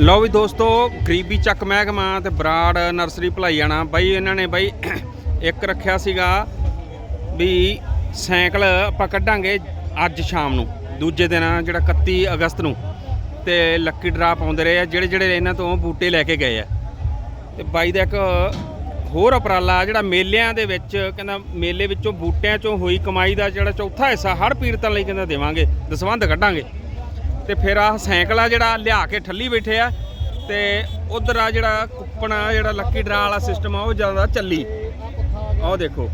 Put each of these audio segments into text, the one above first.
ਲਓ ਵੀ ਦੋਸਤੋ, ਗਰੀਬੀ ਚੱਕ ਮਹਿਕਮਾ ਤੇ ਬਰਾੜ ਨਰਸਰੀ ਭਲਾਈਆਣਾ ਬਾਈ ਇਹਨਾਂ ਨੇ ਬਾਈ ਇੱਕ ਰੱਖਿਆ ਸੀਗਾ ਵੀ ਸਾਈਕਲ ਆਪਾਂ ਕੱਢਾਂਗੇ ਅੱਜ ਸ਼ਾਮ ਨੂੰ, ਦੂਜੇ ਦਿਨ, ਜਿਹੜਾ 31 ਅਗਸਤ ਨੂੰ। ਤੇ ਲੱਕੀ ਡਰਾ ਪਾਉਂਦੇ ਰਹੇ ਆ, ਜਿਹੜੇ ਜਿਹੜੇ ਇਹਨਾਂ ਤੋਂ ਬੂਟੇ ਲੈ ਕੇ ਗਏ ਆ। ਤੇ ਬਾਈ ਦਾ ਇੱਕ ਹੋਰ ਉਪਰਾਲਾ, ਜਿਹੜਾ ਮੇਲਿਆਂ ਦੇ ਵਿੱਚ ਕਹਿੰਦਾ ਮੇਲੇ ਵਿੱਚੋਂ ਬੂਟਿਆਂ ਚੋਂ ਹੋਈ ਕਮਾਈ ਦਾ ਜਿਹੜਾ ਚੌਥਾ ਹਿੱਸਾ ਹਰ ਪੀੜਤਾਂ ਲਈ ਕਹਿੰਦਾ ਦੇਵਾਂਗੇ, ਦਸਵੰਧ ਕੱਢਾਂਗੇ। ਤੇ ਫਿਰ ਆਹ ਸਾਈਕਲ ਆ ਜਿਹੜਾ ਲਿਆ ਕੇ ਠੱਲੀ ਬੈਠੇ ਆ ਤੇ ਉਧਰ ਆ ਜਿਹੜਾ ਕੁੱਪਣਾ ਜਿਹੜਾ ਲੱਕੀ ਡਰਾ ਵਾਲਾ ਸਿਸਟਮ ਆ, ਉਹ ਜ਼ਿਆਦਾ ਚੱਲੀ। ਆਹ ਦੇਖੋ।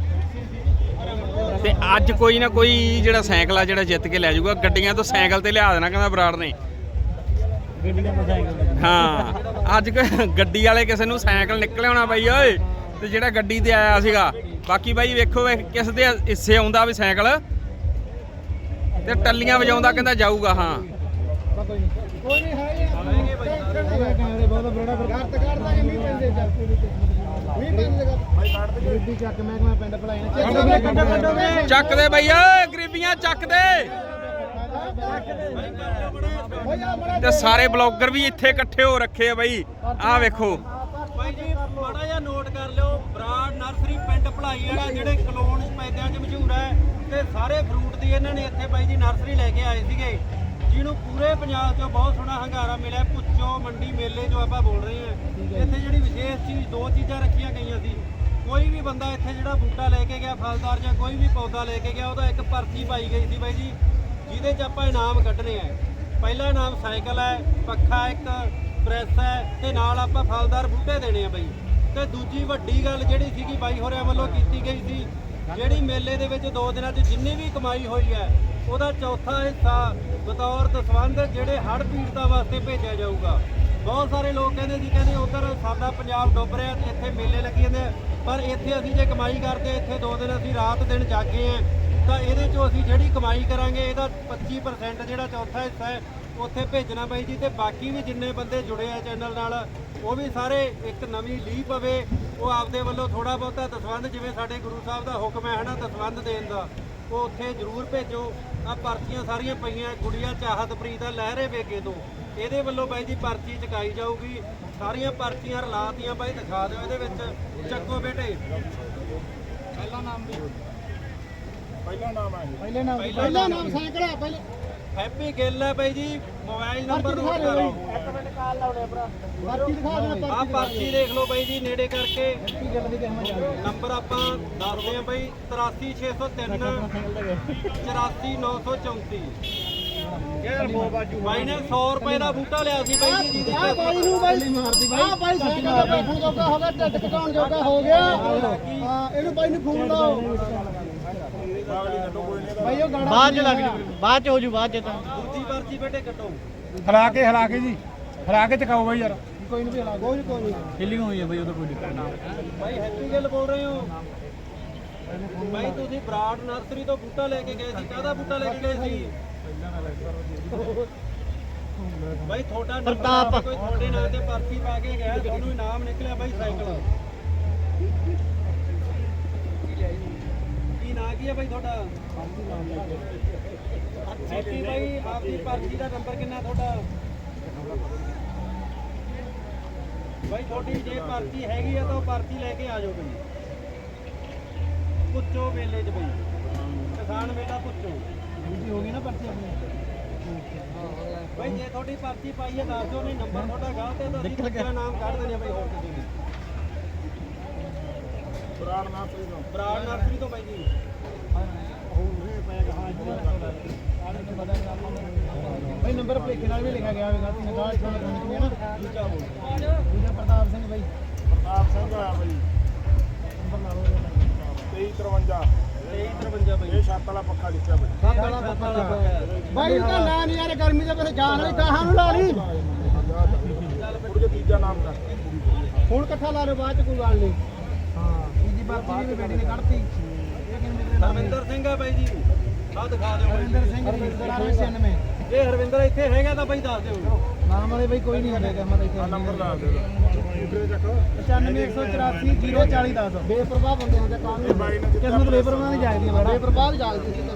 ਤੇ ਅੱਜ ਕੋਈ ਨਾ ਕੋਈ ਜਿਹੜਾ ਸਾਈਕਲ ਆ ਜਿਹੜਾ ਜਿੱਤ ਕੇ ਲੈ ਜਾਊਗਾ, ਗੱਡੀਆਂ ਤੋਂ ਸਾਈਕਲ ਤੇ ਲਿਆ ਦੇਣਾ ਕਹਿੰਦਾ ਬਰਾੜ ਨੇ। ਹਾਂ, ਅੱਜ ਕ- ਗੱਡੀ ਵਾਲੇ ਕਿਸੇ ਨੂੰ ਸਾਈਕਲ ਨਿਕਲਿਆ ਹੋਣਾ ਬਾਈ, ਓਏ, ਤੇ ਜਿਹੜਾ ਗੱਡੀ ਤੇ ਆਇਆ ਸੀਗਾ। ਬਾਕੀ ਬਾਈ ਵੇਖੋ ਕਿਸ ਦੇ ਹਿੱਸੇ ਆਉਂਦਾ ਵੀ ਸਾਈਕਲ। ਤੇ ਟੱਲੀਆਂ ਵਜਾਉਂਦਾ ਕਹਿੰਦਾ ਜਾਊਗਾ, ਹਾਂ। ਕੋਈ ਨਹੀਂ ਹੈ ਕੈਮਰੇ ਬਹੁਤ ਬੜਾ ਫਿਰ ਘਰ ਤੇ ਕੱਢ ਦਾਂਗੇ ਮੀਂਹ ਪੈਂਦੇ ਚੱਲ ਮੀਂਹ ਪੈਂਦੇ ਭਾਈ ਕੱਢ ਦੇ ਗਰੀਬੀ ਚੱਕ ਮਹਿਕਮਾ ਪਿੰਡ ਭਲਾਈ ਨੇ ਚੱਕ ਦੇ ਬਈ, ਓਏ, ਗਰੀਬੀਆਂ ਚੱਕ ਦੇ। ਤੇ ਸਾਰੇ ਬਲੌਗਰ ਵੀ ਇੱਥੇ ਇਕੱਠੇ ਹੋ ਰੱਖੇ ਆ ਬਈ। ਆਹ ਵੇਖੋ। ਭਾਈ ਜੀ, ਮਾੜਾ ਜਿਹਾ ਨੋਟ ਕਰ ਲਿਓ, ਬਰਾੜ ਨਰਸਰੀ ਪਿੰਡ ਭਲਾਈ ਵਾਲਾ ਜਿਹੜੇ ਕਲੋਨ ਪੈਦਿਆਂ 'ਚ ਮਸ਼ਹੂਰ ਹੈ, ਤੇ ਸਾਰੇ ਫਰੂਟ ਦੀ ਇਹਨਾਂ ਨੇ ਇੱਥੇ ਬਾਈ ਜੀ ਨਰਸਰੀ ਲੈ ਕੇ ਆਏ ਸੀਗੇ। ਜਿਹਨੂੰ ਪੂਰੇ ਪੰਜਾਬ 'ਚੋਂ ਬਹੁਤ ਸੋਹਣਾ ਹੰਗਾਰਾ ਮਿਲਿਆ ਪੁੱਛੋ ਮੰਡੀ ਮੇਲੇ ਜੋ ਆਪਾਂ ਬੋਲ ਰਹੇ ਹਾਂ। ਇੱਥੇ ਜਿਹੜੀ ਵਿਸ਼ੇਸ਼ ਚੀਜ਼ ਦੋ ਚੀਜ਼ਾਂ ਰੱਖੀਆਂ ਗਈਆਂ ਸੀ। ਕੋਈ ਵੀ ਬੰਦਾ ਇੱਥੇ ਜਿਹੜਾ ਬੂਟਾ ਲੈ ਕੇ ਗਿਆ ਫਲਦਾਰ ਜਾਂ ਕੋਈ ਵੀ ਪੌਦਾ ਲੈ ਕੇ ਗਿਆ ਉਹਦਾ ਇੱਕ ਪਰਚੀ ਪਾਈ ਗਈ ਸੀ ਬਾਈ ਜੀ ਜਿਹਦੇ 'ਚ ਆਪਾਂ ਇਨਾਮ ਕੱਢਣੇ ਆ। ਪਹਿਲਾ ਇਨਾਮ ਸਾਈਕਲ ਹੈ ਪੱਖਾ ਇੱਕ ਪ੍ਰੈਸ ਹੈ ਤੇ ਨਾਲ ਆਪਾਂ ਫਲਦਾਰ ਬੂਟੇ ਦੇਣੇ ਆ ਬਾਈ। ਤੇ ਦੂਜੀ ਵੱਡੀ ਗੱਲ ਜਿਹੜੀ ਸੀਗੀ ਬਾਈ ਹੋਰਿਆਂ ਵੱਲੋਂ ਕੀਤੀ ਗਈ ਸੀ ਜਿਹੜੀ ਮੇਲੇ ਦੇ ਵਿੱਚ ਦੋ ਦਿਨਾਂ 'ਚ ਜਿੰਨੀ ਵੀ ਕਮਾਈ ਹੋਈ ਹੈ, ਉਹਦਾ ਚੌਥਾ ਹਿੱਸਾ ਬਤੌਰ ਦਸਵੰਧ ਜਿਹੜੇ ਹੜ੍ਹ ਪੀੜਤਾਂ ਵਾਸਤੇ ਭੇਜਿਆ ਜਾਊਗਾ ਬਹੁਤ ਸਾਰੇ ਲੋਕ ਕਹਿੰਦੇ ਜੀ, ਕਹਿੰਦੇ ਉਧਰ ਸਾਡਾ ਪੰਜਾਬ ਡੁੱਬ ਰਿਹਾ ਤੇ ਇੱਥੇ ਮੇਲੇ ਲੱਗੇ ਜਾਂਦੇ ਆ। ਪਰ ਇੱਥੇ ਅਸੀਂ ਜੇ ਕਮਾਈ ਕਰਦੇ, ਇੱਥੇ ਦੋ ਦਿਨ ਅਸੀਂ ਰਾਤ ਦਿਨ ਜਾਗੇ ਆ, ਤਾਂ ਇਹਦੇ ਚੋਂ ਅਸੀਂ ਜਿਹੜੀ ਕਮਾਈ ਕਰਾਂਗੇ, ਇਹਦਾ 25% ਜਿਹੜਾ ਚੌਥਾ ਹਿੱਸਾ ਹੈ ਉੱਥੇ ਭੇਜਣਾ ਪਈ ਜੀ ਤੇ ਬਾਕੀ ਵੀ ਜਿੰਨੇ ਬੰਦੇ ਜੁੜੇ ਆ ਚੈਨਲ ਨਾਲ ਉਹ ਵੀ ਸਾਰੇ ਇੱਕ ਨਵੀਂ ਲੀਹ ਪਵੇ। ਉਹ ਆਪਦੇ ਵੱਲੋਂ ਥੋੜਾ ਬਹੁਤਾ ਦਸਵੰਧ ਜਿਵੇਂ ਸਾਡੇ ਗੁਰੂ ਸਾਹਿਬ ਦਾ ਹੁਕਮ ਹੈ ਹਨਾ ਦਸਵੰਧ ਦੇਣ ਦਾ ਉਹ ਉੱਥੇ ਜ਼ਰੂਰ ਭੇਜੋ। ਆ ਪਰਚੀਆਂ ਸਾਰੀਆਂ ਪਈਆਂ ਗੁੜੀਆ ਚਾਹਤ ਪ੍ਰੀਤ ਆ ਲਹਿਰੇ ਵੇਗੇ ਤੋਂ। ਇਹਦੇ ਵੱਲੋਂ ਬਾਈ ਜੀ ਪਰਚੀ ਚਕਾਈ ਜਾਊਗੀ। ਸਾਰੀਆਂ ਪਰਚੀਆਂ ਰਲਾਤੀਆਂ ਬਾਈ ਦਿਖਾ ਦਿਓ ਇਹਦੇ ਵਿੱਚ। ਚੱਕੋ ਬੇਟੇ। ਪਹਿਲਾ ਨਾਮ ਵੀ। ਪਹਿਲੇ ਨਾਮ ਪਹਿਲਾ ਪਹਿਲਾ ਨਾਮ ਨਾਮ ਸਾਈਕਲ ਆ ਪਹਿਲੇ ਹੈਪੀ ਗਿੱਲ ਹੈ ਬਾਈ ਜੀ ਮੋਬਾਈਲ ਨੰਬਰ ਨੋਟ ਕਰੋ। ਇੱਕ ਮਿੰਟ ਕਾਲ ਲਾਉਣੇ ਭਰਾ। ਪਰਚੀ ਦਿਖਾ ਦੇਣਾ ਆ ਪਰਚੀ ਦੇਖ ਲਓ ਬਾਈ ਜੀ ਨੇੜੇ ਕਰਕੇ। ਗੱਲ ਦੀ ਨੰਬਰ ਆਪਾਂ ਦੱਸਦੇ ਆ ਬਾਈ 83603 84934 ਬਾਈ ਨੇ 100 ਰੁਪਏ ਦਾ ਬੂਟਾ ਲਿਆ ਸੀ ਬਾਈ ਜੀ ਜਿਹਦੇ ਆ ਬਾਈ ਨੂੰ ਬਾਈ ਮਾਰਦੀ ਬਾਈ ਆ ਬਾਈ ਸਾਈਕਲ ਦਾ ਬੈਠਣ ਜੋਗਾ ਹੋ ਗਿਆ ਢਿੱਡ ਘਟਾਉਣ ਜੋਗਾ ਹੋ ਗਿਆ। ਹਾਂ ਇਹਨੂੰ ਬਾਈ ਨੂੰ ਫੋਨ ਲਾਓ। ਬਾਈ ਉਹ ਗਾਣਾ ਬਾਅਦ ਚ ਲੱਗ ਜੂ ਬਾਅਦ ਚ ਹੋ ਜੂ ਬਾਅਦ ਚ ਤਾਂ। ਦੂਜੀ ਪਰਚੀ ਬੇਟੇ ਕੱਟੋ ਹਲਾ ਕੇ ਹਲਾ ਕੇ ਜੀ। ਹਲਾ ਕੇ ਚਕਾਓ ਬਾਈ ਯਾਰ। ਕੋਈ ਨਹੀਂ ਹਲਾ ਕੋਈ ਕੋਈ ਨਹੀਂ ਫੀਲਿੰਗ ਹੋਈ ਹੈ ਬਈ ਉਹਦਾ ਕੋਈ ਦਿੱਕਤ ਨਹੀਂ ਬਾਈ ਹੈਪੀ ਗਿੱਲ ਬੋਲ ਰਹੇ ਹੋ। ਬਾਈ ਤੁਸੀਂ ਬਰਾੜ ਨਰਸਰੀ ਤੋਂ ਬੂਟਾ ਲੈ ਕੇ ਗਏ ਸੀ। ਕਾਹਦਾ ਬੂਟਾ ਲੈ ਕੇ ਗਏ ਸੀ? ਬਾਈ ਤੁਹਾਡਾ ਪ੍ਰਤਾਪ। ਕੋਈ ਤੁਹਾਡੇ ਨਾਂ ਤੇ ਪਰਚੀ ਪਾ ਕੇ ਗਿਆ ਤੁਹਾਨੂੰ ਇਨਾਮ ਨਿਕਲਿਆ ਬਾਈ ਸਾਈਕਲ। ਕੀ ਹੈ ਬਾਈ ਤੁਹਾਡਾ? ਹੈਪੀ ਬਾਈ ਆਪਦੀ ਪਰਚੀ ਦਾ ਨੰਬਰ ਕਿੰਨਾ ਤੁਹਾਡਾ? ਬਾਈ ਤੁਹਾਡੀ ਜੇ ਪਰਚੀ ਹੈਗੀ ਆ ਤਾਂ ਉਹ ਪਰਚੀ ਲੈ ਕੇ ਆ ਜਾਓ ਬਈ ਪੁੱਛੋ ਮੇਲੇ 'ਚ ਬਈ। ਕਿਸਾਨ ਮੇਲਾ ਪੁੱਛੋ। ਦੂਜੀ ਹੋ ਗਈ ਨਾ ਪਰਚੀ ਆਪਣੀ? ਬਾਈ ਜੇ ਤੁਹਾਡੀ ਪਰਚੀ ਪਾਈ ਹੈ ਦੱਸ ਦਿਓ ਨਹੀਂ ਨੰਬਰ ਤੁਹਾਡਾ ਗਲਤ ਹੈ ਤਾਂ ਅਸੀਂ ਦੂਜਾ ਨਾਮ ਕੱਢ ਦਿੰਦੇ ਆ ਬਾਈ ਹੋਰ ਕਿਸੇ ਨੂੰ। ਬਰਾੜ ਨਰਸਰੀ ਤੋਂ ਬਰਾੜ ਨਰਸਰੀ ਤੋਂ ਬਾਈ ਜੀ। ਬਾਈ ਨੰਬਰ ਭਲੇਖੇ ਨਾਲ ਵੀ ਲਿਖਿਆ ਗਿਆ ਹੋਵੇਗਾ ਤੁਸੀਂ ਨਿਕਾਲ ਛੋੜ ਕੇ ਨਾ। ਦੂਜਾ ਬੋਲ। ਦੂਜਾ ਪ੍ਰਤਾਪ ਸਿੰਘ ਬਾਈ। ਪ੍ਰਤਾਪ ਸਿੰਘ ਆ ਬਾਈ ਨੰਬਰ ਲਾ ਲਓ 2353 2353 ਬਾਈ। ਇਹ ਛੱਤ ਵਾਲਾ ਪੱਖਾ ਲਿਖਿਆ ਬਾਈ। ਸਭ ਵਾਲਾ ਪੱਪਾ ਲੱਗਾ ਬਾਈ ਇਹਦਾ ਨਾਂ ਨਹੀਂ ਯਾਰ ਗਰਮੀ ਦੇ ਵਿੱਚ ਜਾਨ ਵਾਲੀ ਗਾਹਾਂ ਨੂੰ ਲਾ ਲਈ? ਤੀਜਾ ਨਾਮ ਦਾ। ਹੁਣ ਇਕੱਠਾ ਲਾ ਲਓ ਬਾਅਦ ਚ ਕੋਈ ਗੱਲ ਨਹੀਂ। ਹਾਂ ਤੀਜੀ ਪਰਚੀ ਵੀ ਬੇਟੀ ਨੇ ਕੱਢਤੀ। ਹਰਵਿੰਦਰ ਸਿੰਘ ਹੈ ਬਾਈ ਜੀ। ਆਹ ਦਿਖਾ ਦਿਓ ਬਾਈ ਹਰਿੰਦਰ ਸਿੰਘ ਹਰਿੰਦਰ 96 ਜੇ ਹਰਵਿੰਦਰ ਇੱਥੇ ਹੈਗਾ ਤਾਂ ਬਾਈ ਦੱਸ ਦਿਓ। ਨਾਮ ਵਾਲੇ ਬਾਈ ਕੋਈ ਨਹੀਂ ਹੈਗਾ ਮਤ ਇੱਥੇ ਨੰਬਰ ਦੱਸ ਦੇ ਦੂਸਰੇ ਚੱਕੋ 95184 04010 ਬੇਪਰਵਾਹ ਬੰਦੇ ਹੁੰਦੇ ਕੰਮ ਇਹ ਬਾਈ ਨੇ ਕਿਸਮਤ ਬੇਪਰਵਾਹ ਨਹੀਂ ਜਾਗਦੀ ਬੇਪਰਵਾਹ ਜਾਗਦੀ ਸੀ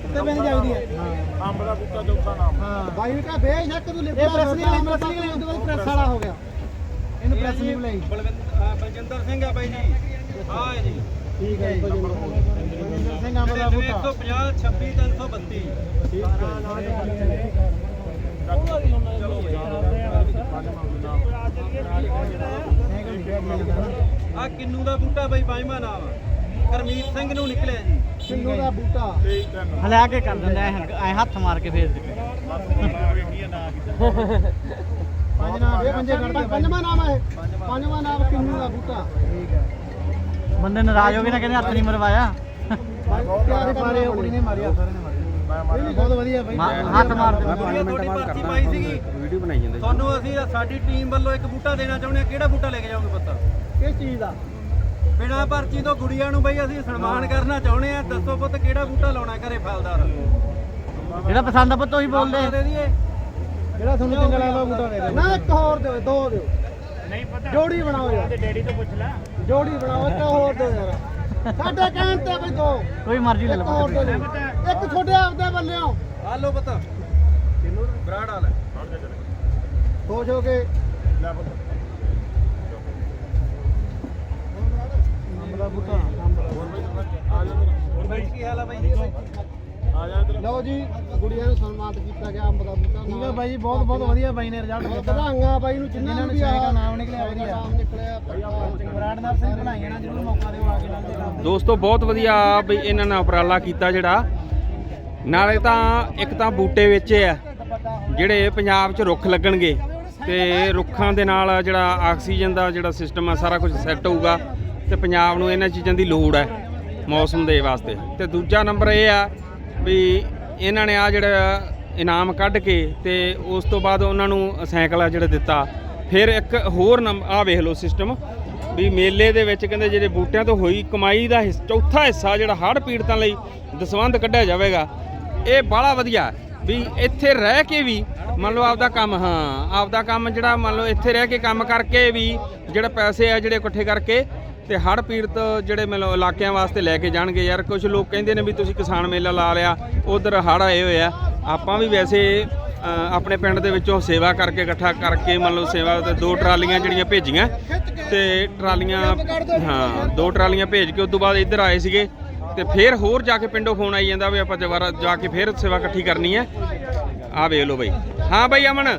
ਉੱਤੇ ਬੈਠ ਜਾਂਦੀ ਹੈ। ਅੰਬ ਦਾ ਬੂਟਾ ਚੌਥਾ ਨਾਮ। ਹਾਂ। ਬਾਈ ਨੇ ਕਹਾ ਬੇਸ਼ੱਕ ਤੂੰ ਲਿਖਿਆ ਪ੍ਰੈਸ ਨਹੀਂ ਪ੍ਰੈਸ ਨਹੀਂ ਉਹਦੇ ਬਾਅਦ ਪ੍ਰੈਸ ਵਾਲਾ ਹੋ ਗਿਆ। ਇਹਨੂੰ ਪ੍ਰੈਸ ਨਹੀਂ ਬੁਲਾਈ। ਬਲਵਿੰਦਰ ਅਹ ਬਲਜਿੰਦਰ ਸਿੰਘ ਆ ਬਾਈ ਜੀ। ਹੈ ਜੀ। ਠੀਕ ਹੈ ਜੀ ਬਲਜਿੰਦਰ ਸਿੰਘ ਅੰਬ ਦਾ ਬੂਟਾ। 150 26 332 ਆ ਕਿੰਨੂ ਦਾ ਬੂਟਾ ਬਾਈ ਪੰਜਵਾਂ ਨਾਮ। ਕਰਮੀਤ ਸਿੰਘ ਨੂੰ ਨਿਕਲਿਆ ਜੀ। ਸਿੰਘੂ ਦਾ ਬੂਟਾ? ਹਲਿਆ ਕੇ ਕਰ ਦਿੰਦਾ ਐ ਹੱਥ ਮਾਰ ਕੇ ਫੇਰ ਦੇ ਪੰਜ ਨਾਮ ਇਹ ਪੰਜੇ ਕੱਢਦੇ ਪੰਜਵਾਂ ਨਾਮ ਹੈ ਪੰਜਵਾਂ ਨਾਮ ਕਿੰਨੂ ਦਾ ਬੂਟਾ? ਠੀਕ ਹੈ। ਬੰਦੇ ਨਾਰਾਜ਼ ਹੋ ਗਏ ਨਾ ਕਹਿੰਦੇ ਹੱਥ ਨਹੀਂ ਮਰਵਾਇਆ। ਪਿਆਰੇ ਮਾਰੇ ਉਹ ਕੁੜੀ ਨੇ ਮਾਰਿਆ ਸਾਰਿਆਂ ਨੇ ਮਾਰਿਆ ਇਹ ਬਹੁਤ ਵਧੀਆ ਬਾਈ ਮਾ- ਹੱਥ ਮਾਰ ਦਿੰਦਾ ਵਧੀਆ ਤੁਹਾਡੀ ਪਰਚੀ ਪਾਈ ਸੀਗੀ ਵੀਡੀਓ ਬਣਾਈ ਜਾਂਦੇ ਤੁਹਾਨੂੰ ਅਸੀਂ ਸਾਡੀ ਟੀਮ ਵੱਲੋਂ ਇੱਕ ਬੂਟਾ ਦੇਣਾ ਚਾਹੁੰਦੇ ਆ ਕਿਹੜਾ ਬੂਟਾ ਲੈ ਕੇ ਜਾਓਗੇ ਪੁੱਤ? ਕਿਸ ਚੀਜ਼ ਦਾ? ਬਿਨਾਂ ਪਰਚੀ ਤੋਂ ਗੁੜੀਆਂ ਨੂੰ ਬਈ ਅਸੀਂ ਸਨਮਾਨ ਕਰਨਾ ਚਾਹੁੰਦੇ ਆ ਦੱਸੋ ਪੁੱਤ ਕਿਹੜਾ ਬੂਟਾ ਲਾਉਣਾ ਘਰੇ ਫਲਦਾਰ? ਜਿਹੜਾ ਪਸੰਦ ਆ ਪੁੱਤ ਉਹੀ ਬੋਲਦੇ। ਦੇ ਜਿਹੜਾ ਤੁਹਾਨੂੰ ਚੰਗਾ ਲੱਗਦਾ ਬੂਟਾ ਦੇ ਦਿਓ। ਨਾ ਇੱਕ ਹੋਰ ਦਿਓ ਦੋ ਦਿਓ। ਨਹੀਂ ਪਤਾ। ਜੋੜੀ ਬਣਾਓ ਯਾਰ। ਡੈਡੀ ਤੋਂ ਪੁੱਛ ਲੈ। ਜੋੜੀ ਬਣਾਓ ਇੱਕ ਹੋਰ ਦਿਓ ਯਾਰ। ਸਾਡੇ ਕਹਿਣ ਤੇ ਬਈ ਦੋ। ਕੋਈ ਮਰਜ਼ੀ ਲੈ ਇੱਕ ਲਓ ਹੋਰ ਦਿਓ। ਇੱਕ ਤੁਹਾਡੇ ਆਪਦੇ ਵੱਲੋਂ ਆ ਲਓ ਪੁੱਤ। ਬਰਾੜ ਵਾਲਾ। ਖੁਸ਼ ਹੋ ਕੇ। ਲੈ ਪੁੱਤ। ਅੰਬ ਦਾ ਬੂਟਾ ਬਾਈ ਕੀ ਹਾਲ ਆ ਬਾਈ ਜੀ ਆ ਜਾ ਇੱਧਰ ਲਓ ਜੀ ਗੁੜੀਆਂ ਨੂੰ ਸਨਮਾਨਿਤ ਕੀਤਾ ਗਿਆ ਅੰਬ ਦਾ ਬੂਟਾ ਠੀਕ ਹੈ ਬਾਈ ਜੀ ਬਹੁਤ ਬਹੁਤ ਵਧੀਆ ਬਾਈ ਨੇ ਰਿਜ਼ਲਟ ਦਿੱਤਾ ਵਧਾਈਆਂ ਬਾਈ ਨੂੰ ਜਿਨ੍ਹਾਂ ਨੂੰ ਵੀ ਆਹ ਨਾਮ ਨਿਕਲਿਆ ਵਧੀਆ। ਨਾਮ ਨਿਕਲਿਆ ਬਰਾੜ ਨਾਲ ਸਿੰਘ ਬਣਾਈਆਂ ਨਾ ਜਰੂਰ ਮੌਕਾ ਦਿਓ ਆ ਕੇ ਨਾਲ ਦੇ ਦੋਸਤੋ ਬਹੁਤ ਵਧੀਆ ਬਈ ਇਹਨਾਂ ਨੇ ਉਪਰਾਲਾ ਕੀਤਾ ਜਿਹੜਾ। ਨਾਲੇ ਤਾਂ ਇੱਕ ਤਾਂ ਬੂਟੇ ਵੇਚੇ ਆ ਜਿਹੜੇ ਪੰਜਾਬ 'ਚ ਰੁੱਖ ਲੱਗਣਗੇ ਤੇ ਰੁੱਖਾਂ ਦੇ ਨਾਲ ਜਿਹੜਾ ਆਕਸੀਜਨ ਦਾ ਜਿਹੜਾ ਸਿਸਟਮ ਆ ਸਾਰਾ ਕੁਝ ਸੈੱਟ ਹੋਊਗਾ ਤੇ ਪੰਜਾਬ ਨੂੰ ਇਹਨਾਂ ਚੀਜ਼ਾਂ ਦੀ ਲੋੜ ਹੈ ਮੌਸਮ ਦੇ ਵਾਸਤੇ। ਤੇ ਦੂਜਾ ਨੰਬਰ ਇਹ ਆ ਵੀ ਇਹਨਾਂ ਨੇ ਆ ਜਿਹੜਾ ਇਨਾਮ ਕੱਢ ਕੇ ਤੇ ਉਸ ਤੋਂ ਬਾਅਦ ਉਹਨਾਂ ਨੂੰ ਸਾਈਕਲ ਆ ਜਿਹੜਾ ਦਿੱਤਾ। ਫਿਰ ਇੱਕ ਹੋਰ ਆ ਵੇਖ ਲਓ ਸਿਸਟਮ ਵੀ ਮੇਲੇ ਦੇ ਵਿੱਚ ਕਹਿੰਦੇ ਜਿਹੜੇ ਬੂਟਿਆਂ ਤੋਂ ਹੋਈ ਕਮਾਈ ਦਾ ਹਿੱਸ- ਚੌਥਾ ਹਿੱਸਾ ਜਿਹੜਾ ਹੜ੍ਹ ਪੀੜਤਾਂ ਲਈ ਦਸਵੰਧ ਕੱਢਿਆ ਜਾਵੇਗਾ। ਇਹ ਬਾਹਲਾ ਵਧੀਆ ਵੀ ਇੱਥੇ ਰਹਿ ਕੇ ਵੀ ਮੰਨ ਲਓ ਆਪਦਾ ਕੰਮ, ਹਾਂ, ਆਪਦਾ ਕੰਮ ਜਿਹੜਾ ਮੰਨ ਲਓ ਇੱਥੇ ਰਹਿ ਕੇ ਕੰਮ ਕਰਕੇ ਵੀ ਜਿਹੜੇ ਪੈਸੇ ਆ ਜਿਹੜੇ ਇਕੱਠੇ ਕਰਕੇ ਤੇ ਹੜ੍ਹ ਪੀੜਤ ਜਿਹੜੇ ਮੰਨ ਲਓ ਇਲਾਕਿਆਂ ਵਾਸਤੇ ਲੈ ਕੇ ਜਾਣਗੇ ਯਾਰ ਕੁਝ ਲੋਕ ਕਹਿੰਦੇ ਨੇ ਵੀ ਤੁਸੀਂ ਕਿਸਾਨ ਮੇਲਾ ਲਾ ਲਿਆ ਉਧਰ ਹੜ੍ਹ ਆਏ ਹੋਏ ਆ। ਆਪਾਂ ਵੀ ਵੈਸੇ ਆਪਣੇ ਪਿੰਡ ਦੇ ਵਿੱਚੋਂ ਸੇਵਾ ਕਰਕੇ ਇਕੱਠਾ ਕਰਕੇ ਮੰਨ ਲਓ ਸੇਵਾ ਤੇ ਦੋ ਟਰਾਲੀਆਂ ਜਿਹੜੀਆਂ ਭੇਜੀਆਂ ਤੇ ਟਰਾਲੀਆਂ ਹਾਂ ਦੋ ਟਰਾਲੀਆਂ ਭੇਜ ਕੇ ਉਸ ਤੋਂ ਬਾਅਦ ਇੱਧਰ ਆਏ ਸੀਗੇ ਤੇ ਫਿਰ ਹੋਰ ਜਾ ਕੇ ਪਿੰਡੋਂ ਫੋਨ ਆਈ ਜਾਂਦਾ ਵੀ ਆਪਾਂ ਦੁਬਾਰਾ ਜਾ ਕੇ ਫਿਰ ਸੇਵਾ ਇਕੱਠੀ ਕਰਨੀ ਹੈ। ਆ ਵੇਖ ਲਓ ਬਾਈ। ਹਾਂ ਬਾਈ ਅਮਨ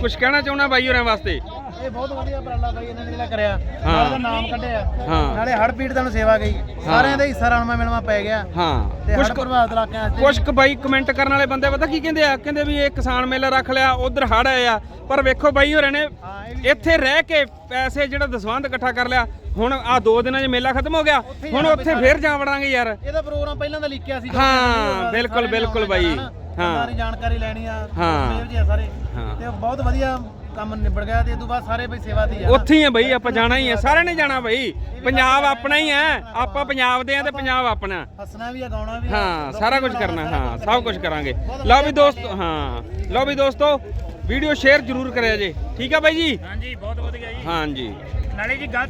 ਕੁਝ ਕਹਿਣਾ ਚਾਹੁੰਦਾ ਬਾਈ ਹੋਰਾਂ ਵਾਸਤੇ? ਇਹ ਬਹੁਤ ਵਧੀਆ ਉਪਰਾਲਾ ਬਾਈ ਇਹਨਾਂ ਨੇ ਜਿਹੜਾ ਕਰਿਆ। ਹਾਂ। ਨਾਲੇ ਦਾ ਨਾਮ ਕੱਢਿਆ। ਹਾਂ। ਨਾਲੇ ਹੜ ਪੀੜਤਾਂ ਨੂੰ ਸੇਵਾ ਗਈ। ਸਾਰਿਆਂ ਦਾ ਹਿੱਸਾ ਰਲਮਾ ਮਿਲਮਾ ਪੈ ਗਿਆ। ਹਾਂ। ਤੇ ਕੁਝ ਹੜ ਪ੍ਰਭਾਵਿਤ ਇਲਾਕਿਆਂ 'ਚ ਕੁਝ ਕੁ ਬਾਈ ਕਮੈਂਟ ਕਰਨ ਵਾਲੇ ਬੰਦੇ ਪਤਾ ਕੀ ਕਹਿੰਦੇ ਆ? ਕਹਿੰਦੇ ਵੀ ਇਹ ਕਿਸਾਨ ਮੇਲਾ ਰੱਖ ਲਿਆ ਉਧਰ ਹੜ ਆਏ ਆ ਪਰ ਵੇਖੋ ਬਾਈ ਹੋਰਾਂ ਨੇ ਹਾਂ, ਇਹ ਇੱਥੇ ਰਹਿ ਕੇ ਪੈਸੇ ਜਿਹੜਾ ਦਸਵੰਧ ਇਕੱਠਾ ਕਰ ਲਿਆ। ਹੁਣ ਆ ਦੋ ਦਿਨਾਂ 'ਚ ਮੇਲਾ ਖਤਮ ਹੋ ਗਿਆ। ਹੁਣ ਉੱਥੇ ਫੇਰ ਜਾ ਵੜਾਂਗੇ ਯਾਰ। ਇਹਦਾ ਪ੍ਰੋਗਰਾਮ ਪਹਿਲਾਂ ਦਾ ਲਿਖਿਆ ਸੀ। ਹਾਂ, ਬਿਲਕੁਲ, ਬਿਲਕੁਲ ਬਾਈ। ਹਾਂ। ਸਾਰੀ ਜਾਣਕਾਰੀ ਲੈਣੀ ਆ। ਹਾਂ। ਮੇਵ ਜੀ ਆ ਸਾਰੇ। ਹਾਂ। ਤੇ ਬਹੁਤ ਵਧੀਆ ਕੰਮ ਨਿਬੜ ਗਿਆ ਤੇ ਤੋਂ ਬਾਅਦ ਸਾਰੇ ਬਈ ਸੇਵਾ ਦੀ ਆ। ਉੱਥੇ ਹੀ ਆ ਬਈ ਆਪਾਂ ਜਾਣਾ ਹੀ ਆ। ਸਾਰਿਆਂ ਨੇ ਜਾਣਾ ਬਈ। ਪੰਜਾਬ ਆਪਣਾ ਹੀ ਆ। ਆਪਾਂ ਪੰਜਾਬ ਦੇ ਆ ਤੇ ਪੰਜਾਬ ਆਪਣਾ। ਹੱਸਣਾ ਵੀ ਆ ਗਾਉਣਾ ਵੀ ਆ। ਹਾਂ ਸਾਰਾ ਕੁਝ ਕਰਨਾ ਹਾਂ ਸਭ ਕੁਝ ਕਰਾਂਗੇ। ਲਓ ਵੀ ਦੋਸਤੋ ਹਾਂ ਲਓ ਵੀ ਦੋਸਤੋ ਵੀਡੀਓ ਸ਼ੇਅਰ ਜ਼ਰੂਰ ਕਰਿਆ ਜੇ। ਠੀਕ ਆ ਬਾਈ ਜੀ? ਹਾਂਜੀ ਬਹੁਤ ਵਧੀਆ ਜੀ। ਹਾਂਜੀ। ਨਾਲੇ ਜੀ ਗੱਲ